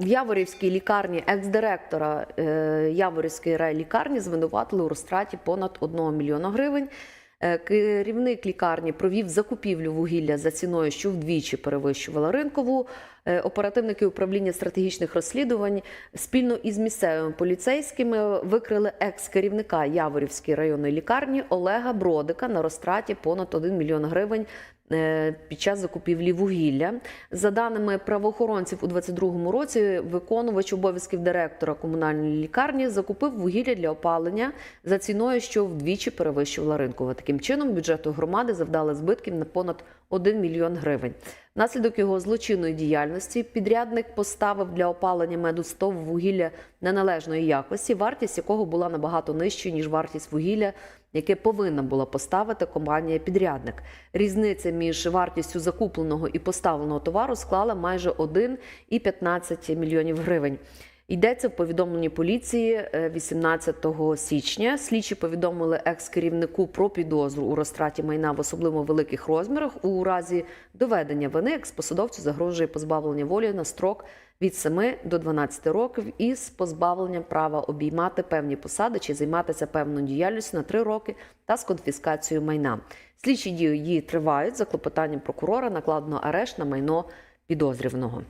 В Яворівській лікарні екс-директора е, Яворівської райлікарні звинуватили у розтраті понад 1 мільйона гривень. Е, Керівник лікарні провів закупівлю вугілля за ціною, що вдвічі перевищувала ринкову. Е, Оперативники управління стратегічних розслідувань спільно із місцевими поліцейськими викрили екс-керівника Яворівської районної лікарні Олега Бродика на розтраті понад 1 мільйон гривень е, під час закупівлі вугілля. За даними правоохоронців, у 2022 році виконувач обов'язків директора комунальної лікарні закупив вугілля для опалення за ціною, що вдвічі перевищувала ринкову. Таким чином, бюджету громади завдали збитків на понад 1 мільйон гривень. Внаслідок його злочинної діяльності підрядник поставив для опалення меду стов вугілля неналежної якості, вартість якого була набагато нижчою, ніж вартість вугілля, яке повинна була поставити компанія-підрядник. Різниця між вартістю закупленого і поставленого товару склала майже 1,15 мільйонів гривень. Йдеться в повідомленні поліції е, 18 січня. Слідчі повідомили екс-керівнику про підозру у розтраті майна в особливо великих розмірах. У разі доведення вини експосадовцю загрожує позбавлення волі на строк від 7 до 12 років із позбавленням права обіймати певні посади чи займатися певною діяльністю на 3 роки та з конфіскацією майна. Слідчі дії тривають за клопотанням прокурора накладено арешт на майно підозрюваного.